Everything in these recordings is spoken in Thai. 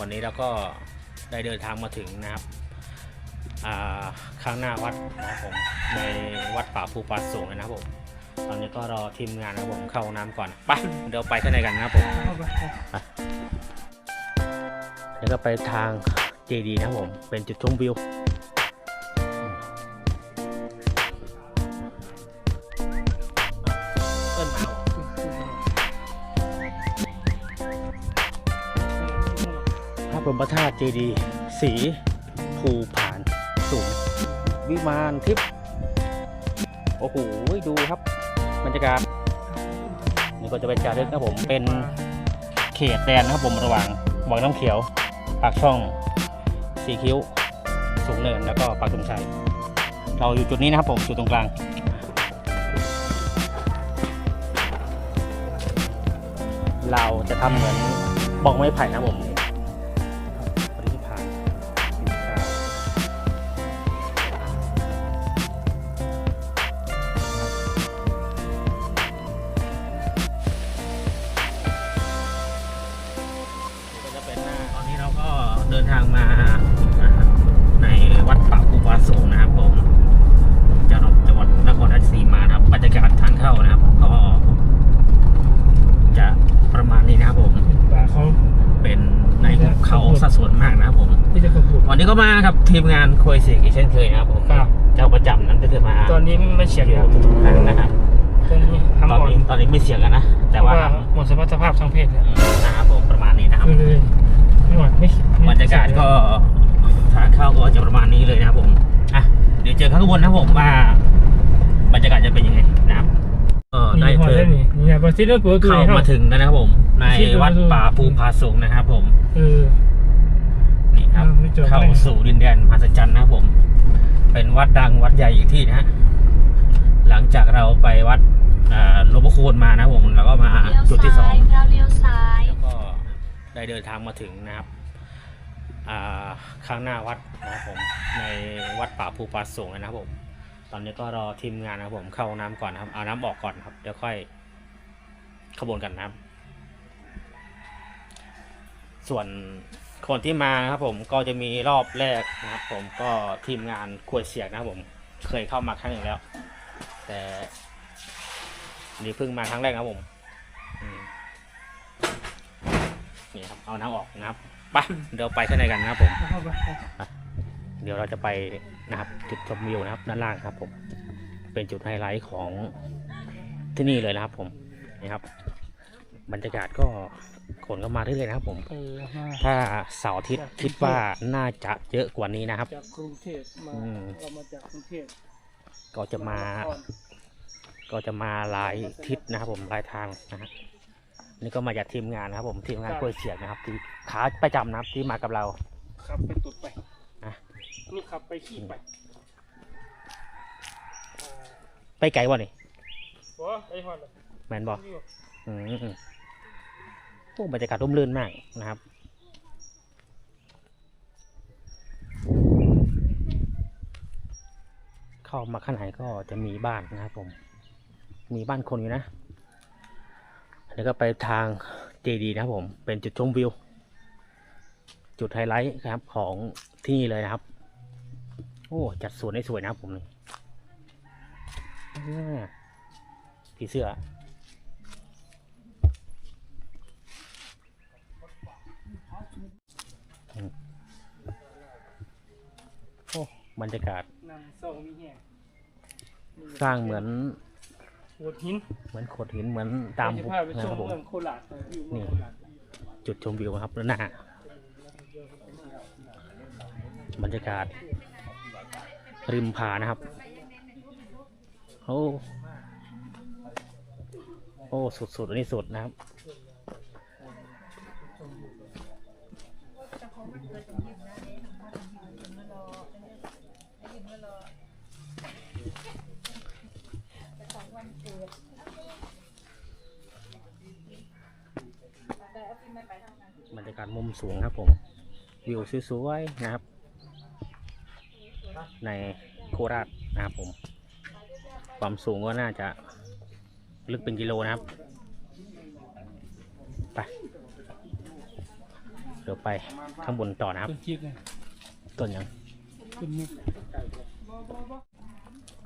วันนี้เราก็ได้เดินทางมาถึงนะครับอ่าข้างหน้าวัดนะครับผมในวัดป่าภูปาสูงนะครับผมตอนนี้ก็รอทีมงานนะครับผมเข้าห้องน้ำก่อนไปเดี๋ยวไปข้างในกันนะครับผมเข้าไปแล้วก็ไปทางเจดีนะครับผมเป็นจุดชมวิว ระบรมธาตุเจดีสีภูผานสูง วิมานทิพย์โอ้โหดูครับบรรยากาศนี่ก็จะเป็นจารึกนะครับผมเป็นเขตแดนนะครับผมระหว่างวังน้ำเขียวปากช่องสีคิ้ว สูงเนินแล้วก็ปากตุงชัย เราอยู่จุดนี้นะครับผมจุดตรงกลางเราจะทำเหมือนบองไม้ไผ่นะผม ทีมงานคุยเสียงอีกเช่นเคยนะครับผมครับ เจ้าประจำนั้นก็คือมาตอนนี้ไม่เฉียงอยู่แล้วทุกๆครั้งนะครับตอนนี้ตทำอนอ่อนนี้ตอนนี้ไม่เสียงกันนะแต่ว่าเพระหมดสมรรถภาพทางเพศแล้วอืมนะครับผมประมาณนี้นะครับ คือเลยไม่หวัดไม่ไม่บรรยากาศก็ทางเข้าก็จะประมาณนี้เลยนะครับผม อะ เดี๋ยวเจอข้างบนนะครับผมว่าบรรยากาศจะเป็นยังไงนะครับก็ได้นี่พอเชิได้ญนี่นี่นะพอที่เลือกตัวตัวเข้านี้มาถึงแล้วนะครับผม ในวัดป่าภูพาสูงนะครับผม เออ นี่ครับอ่าไม่จบเข้าไม่สู่ดินแดนมหัศจรรย์นะครับผม เป็นวัดดังวัดใหญ่อีกที่นะฮะ หลังจากเราไปวัดอ่าหลวงพ่อคูณมานะครับผมแล้วก็มาจุดที่สองเราเลี้ยวซ้ายแล้วก็ได้เดินทางมาถึงนะครับอ่าข้างหน้าวัดนะครับผมในวัดป่าภูปาสูงนะครับผม ตอนนี้ก็รอทีมงานนะครับผมเข้าห้องน้ำก่อนนะครับเอาน้ำออกก่อนครับเดี๋ยวค่อยขบวนกันนะครับส่วน คนที่มานะครับผมก็จะมีรอบแรกนะครับ ผมก็ทีมงานควยเสียกนะครับผมเคยเข้ามาครั้งหนึ่งแล้ว แต่นี่เพิ่งมาครั้งแรกนะครับผมนี่ครับเอาน้ำออกนะครับไปเดี๋ยวไปข้างในกันนะครับผม เดี๋ยวเราจะไปนะครับจุดชมวิวนะครับด้านล่างครับ ผม เป็นจุดไฮไลท์ของที่นี่เลยนะครับ ผมนี่ครับ บรรยากาศก็ คนก็มาเรื่อยๆนะครับผม เออมาถ้าเสาร์อาทิตย์คิดว่าน่าจะเยอะกว่านี้นะครับ จากกรุงเทพมาอืม เรามาจากกรุงเทพก็จะมา ก็จะมาหลายทิศนะครับผมหลายทางนะฮะนี่ก็มาจากทีมงานนะครับ ผมทีมงานกล้วยเสียกนะครับที่ขาประจำนะครับที่มากับเรา ขับไปตุดไปอะ นี่ขับไปขี่ไปไปไกลวะนี่โอ้ไอ้ฮอนเลยแมนบอกอืมโอ้ บรรยากาศร่มรื่นมากนะครับเข้ามาข้างในก็จะมีบ้านนะครับผม มีบ้านคนอยู่นะอันนี้ก็ไปทางเจดีนะครับผม เป็นจุดชมวิว จุดไฮไลท์ครับของที่นี่เลยนะครับ โอ้ จัดสวนได้สวยนะครับผมนี่ผีเสื้อ โอ้ บรรยากาศนางเศร้ามีแห่สร้างเหมือนหัวหินเหมือนโขดหินเหมือนตามเดี๋ยวหุบจะพาไปนะชคมรับผมเมืองโคราชเอออยู่เมืองโคราชจุดชมวิวครับแล้วหน้าบรรยากาศ ริมผานะครับโอ้โอ้สุดๆอันนี้สุดนะครับ รยากาศมุมสูงครับผม วิวสวยๆนะครับ ในโคราชนะครับผม ความสูงก็น่าจะลึกเป็นกิโลนะครับ ไปเดี๋ยวไปข้างบนต่อนะครับ ต้นจิกเลยต้นยังต้นนี้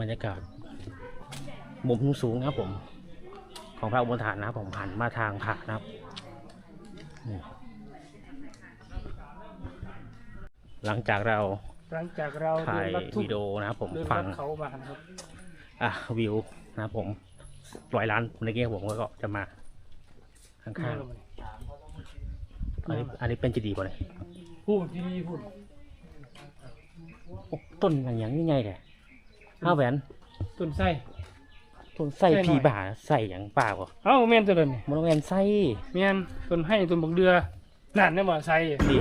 บรรยากาศมุมสูงนะครับผม ของพระอุโบสถนะครับผมหันมาทางผานะครับ หลังจากเราหลังจากเราถ่ายเดินลัดทุ่งวิดีโอนะครับผมเดินฟัลังดเขามานะครับอะวิวนะครับผมร้อยล้านในเกี้ผมก็จะมาข้างๆอันนี้อันนี้เป็นจีดีป่ะเนี่ยพูดที่พูดโอ้ต้นอย่างอย่างนี้ไงแกห้าแหวนต้นไส้ต้นไส้ไส้หน่อยพีบ่าใส่อย่างเปล่าบ่เอ้าแม่นตัวนั้นนี่มันแหวนไส้แม่นต้นให้ต้นบักเดือนั่นเนี่ยบ่ไส้ดี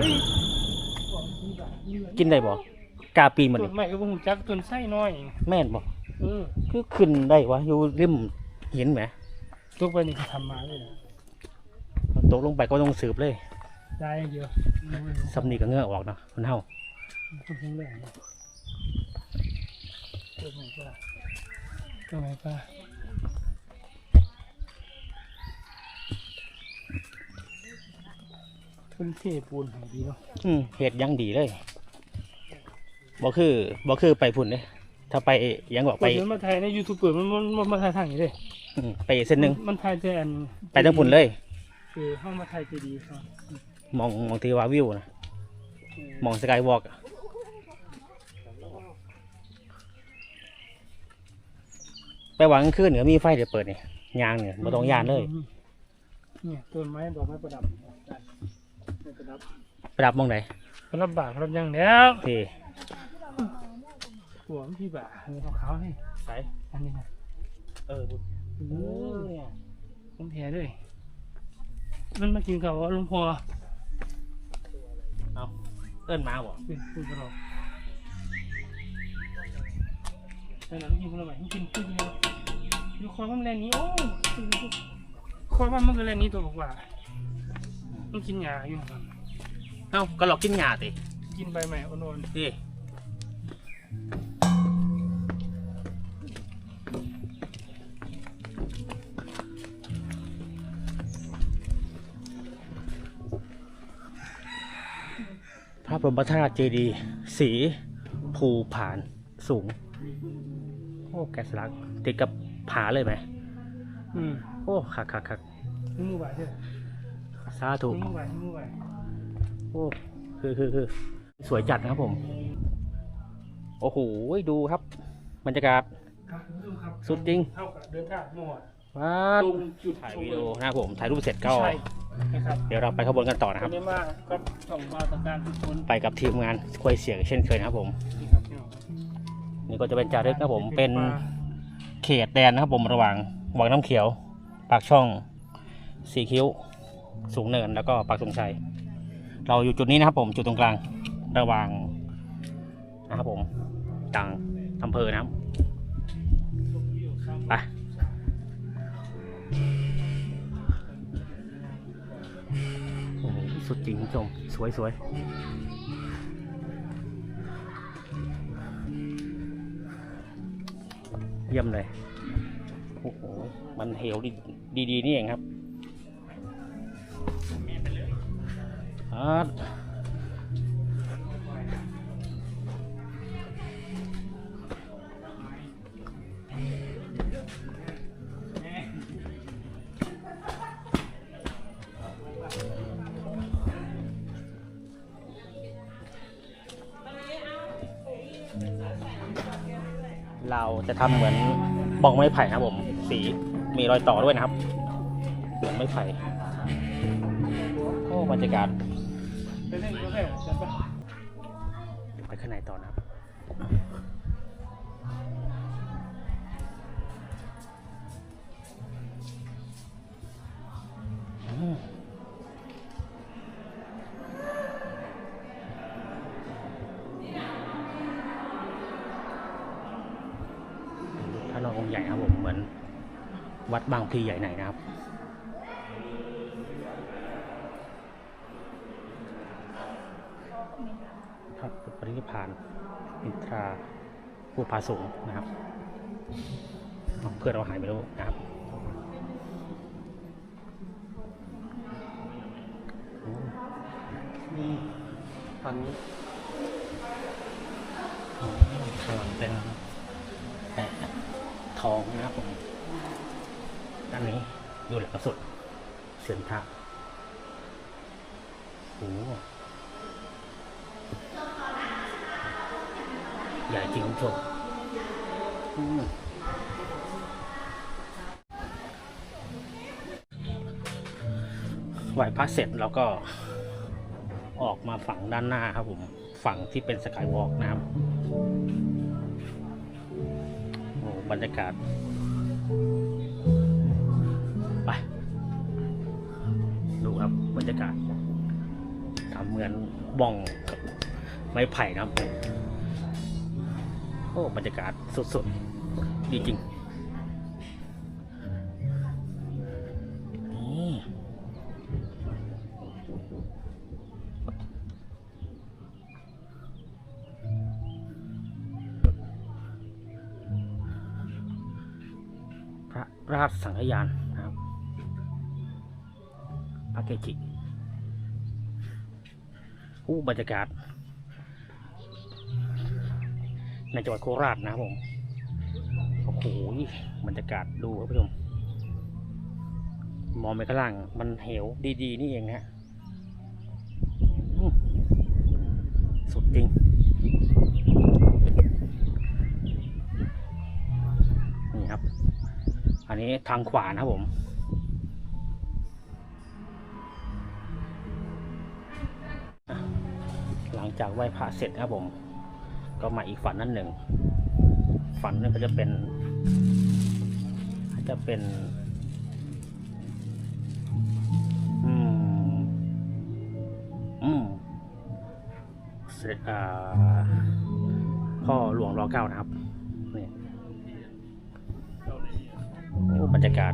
กินได้บ่กาปีนมันต้นี่นไม้ก็บ่ฮู้จักต้นไส้น้อย แม่นบ่เออคือขึ้นได้วะอยู่ริมเห็นไหมตกไปนี่ก็ทำมาเลยนะตกลงไปก็ต้องสืบเลยได้อย่างเดียวสำนีก็เหงือออกเนาะคนเฮาต้นแรงๆต้นไม้ป่าต้นไม้ป่าต้นเทปูนให้ดีเนาะอืมเฮ็ดอยังดีเลย บ่คือบ่คือไปพุ่นเด้ถ้าไปอยังบอกไปไปมันมาถ่ายในยูทูบเปิดมันมันมันมาถ่ายทางนี้เลยอืมไปเส้นหนึงมันถ่ายแต่อันไปทั้งพุ่นเลย คือห้องมาถ่ายเจดีย์ครับมองมองที่ว่าวิวนะมองสกายวอล์กไปหวังขึ้นเหนือมีไฟเดี๋ยวเปิดนี่ยางเนี่ยบ่ต้องยานเลยเนี่ยต้นไม้ดอกไม้ประดับได้ไม้ประดับประดับมองไหนประดับบาทประดับอยังแล้ว พี่หัวมันพี่บ่าอันนี้ขาวๆให้ใสอันนี้นะเออบุญโอ้ยผมแพ้ด้วย มันมากินกับลุงพอเอาเอิ้นมาบ่พูดตลอดแต่หลังกินคนละใบกินกินเลยอยู่คอมันแลนนี้โอ้คอมันมันก็แลนนี้ตัวบอกว่ามันกินหญ้าอยู่นะครับเอ้าก็หลอกกินหญ้าติกินใบใหม่อ่อนดิ ระบรมธาตุเจดีย์สีภูผานสูง โอ้ แกะสลักติดกับผาเลยไหมๆอืมโอ้คักคักคักนี่มือไหวใช่ไหมสาธุนี่มือไหวนี่มือไหวโอ้ คือคือคือสวยจัดนะครับผม โอ้โห ดูครับบรรยากาศ ครับคุณผู้ชมครับสุดจริง เท่ากับเดินทางมั่วว้า ตรงจุดถ่ายวิดีโอนะครับผมถ่ายรูปเสร็จก็ ใช่นะครับเดี๋ยวเราไปขบวนกันต่อนะครับวันนี้มาก็ส่งมาตรการทุกคนไปกับทีมงานควยเสียงเช่นเคยนะครับผม นี่ครับพี่น้องนี่ก็จะเป็นจารึกนะครับผมเป็นเขตแดนนะครับผมระหว่างวังน้ำเขียว ปากช่องสีคิ้ว สูงเนินแล้วก็ปากสงชัย เราอยู่จุดนี้นะครับผมจุดตรงกลางระหว่างนะครับผมต่างอำเภอนะครับไป สุดจริงคุณผู้ชมสวยสวยเยี่ยมเลยโอ้โหมันเหวดีดีๆนี่เองครับอาร์ เราจะทำเหมือนบ้องไม้ไผ่นะครับผม สีมีรอยต่อด้วยนะครับ เหมือนไม้ไผ่โอ้บรรยากาศไปเล่นกาแฟจัดไปไปข้างในต่อนะครับอืม ใหญ่ครับผมเหมือนวัดบางพลีใหญ่ไหนนะครับพระปริพานอินทราผู้พาสูงนะครับ เพื่อนเราหายไปแล้วนะครับตอนนี้ อ๋อข้างหลังเป็นแปะทองนะครับผมด้านนี้ ดูหลังสุดเสียนพระโอ้ใหญ่จริงชมไหวพระเสร็จแล้วก็ออกมาฝั่งด้านหน้าครับผม ฝั่งที่เป็นสกายวอล์กนะครับโอ้บรรยากาศ รับรรยากาศทำเหมือนบ้องไม้ไผ่นะครับโอ้บรรยากาศสุดๆ ดีจริงพระราชสังฆยานนะครับพระเกจิ ผู้บรรยากาศ ในจังหวัดโคราชนะครับผม โอ้โหบรรยากาศดูครับผู้ชม มองไปข้างล่าง มันเหวดีๆ นี่เองนะฮะสุดจริงนี่ครับ อันนี้ทางขวานะครับผม ลังจากไหว้พระเสร็จนะครับผม ก็มาอีกฝันนั่นหนึ่งฝันนั่นก็จะเป็น จะเป็นอืมอืมเสร็จอ่าพ่อหลวงรอเก้านะครับนี่โอ้บรรยากาศ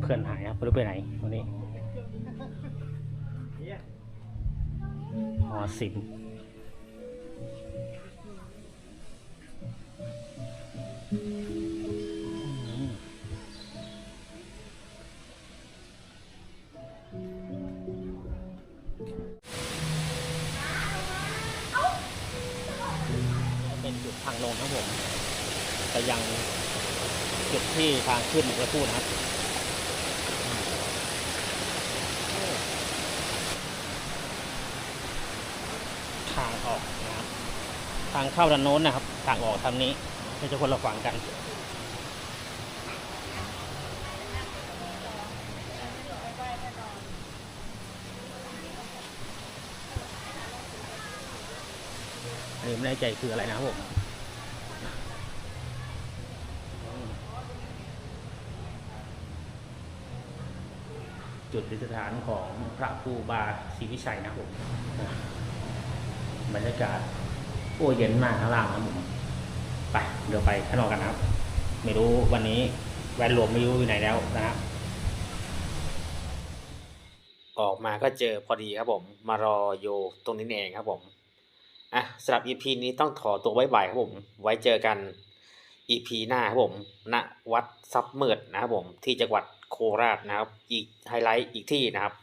เพื่อนหาย ไม่รู้ไปไหนวันนี้มอสิมอืมเป็นจุดทางลงครับผมแต่ยังจุดที่ทางขึ้นจะพูดนะครับ ทางออกนะครับ ทางเข้าด้านโน้นนะครับ ทางออกทางนี้ไม่จะคนละฝั่งกันอันนี้ไม่แน่ใจคืออะไรนะครับผมจุดศิษฐานของพระครูบาศรีวิชัยนะครับผมอะบรรยากาศ อ้เย็นมากข้างล่างนะครับผมไปเดี๋ยวไปข้างนอกกันนะครับ ไม่รู้วันนี้แวนรวมไม่รู้อยู่ไหนแล้วนะครับออกมาก็เจอพอดีครับผม มารออยู่ตรงนี้เองครับผมอะสำหรับ EP นี้ต้องถอตัวไว้บ่ายครับผม ไว้เจอกัน EP หน้าครับผมณวัดซับเมิดนะครับผมที่จังหวัดโคราชนะครับ อีกไฮไลท์อีกที่นะครับ